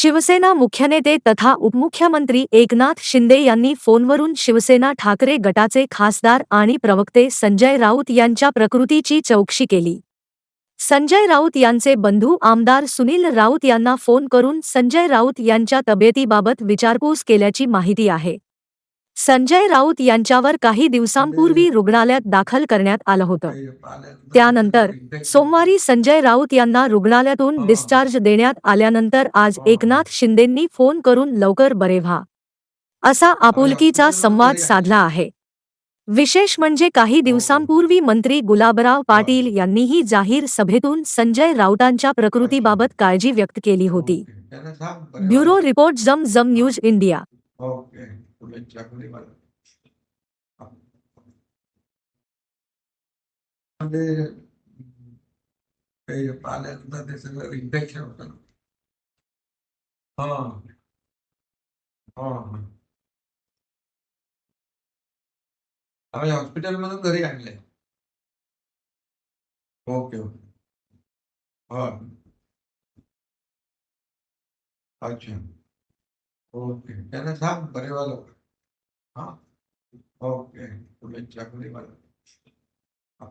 शिवसेना मुख्यनेते तथा उपमुख्यमंत्री एकनाथ शिंदे यांनी फोनवरून शिवसेना ठाकरे गटाचे खासदार आणि प्रवक्ते संजय राऊत यांच्या प्रकृतीची चौकशी केली. संजय राऊत यांचे बंधू आमदार सुनील राऊत यांना फोन करून संजय राऊत यांच्या तब्येतीबाबत विचारपूस केल्याची माहिती आहे. संजय राऊत यांच्यावर काही दिवसांपूर्वी रुग्णालयात दाखल करण्यात आलं होतं. त्यानंतर सोमवारी संजय राऊत यांना रुग्णालयातून डिस्चार्ज देण्यात आल्यानंतर आज एकनाथ शिंदेंनी फोन करून लवकर बरे व्हा. असा आपुलकीचा संवाद साधला आहे. विशेष म्हणजे काही दिवसांपूर्वी मंत्री गुलाबराव पाटील यांनीही जाहीर सभेतून संजय राऊतांच्या प्रकृतीबाबत काळजी व्यक्त केली होती. ब्युरो रिपोर्ट जम जम न्यूज इंडिया. உழைச்சா கூட வரும் வந்து பால இருந்தது சிலர் இன்ஜெக்ஷன் விட்டணும் ஆ ஆ હવે હોસ્પિટલમાં તો કરી આટલે ઓકે ओके. त्यांना सांग बरे व्हा हा? ओके. पुढे धन्यवाद. हा.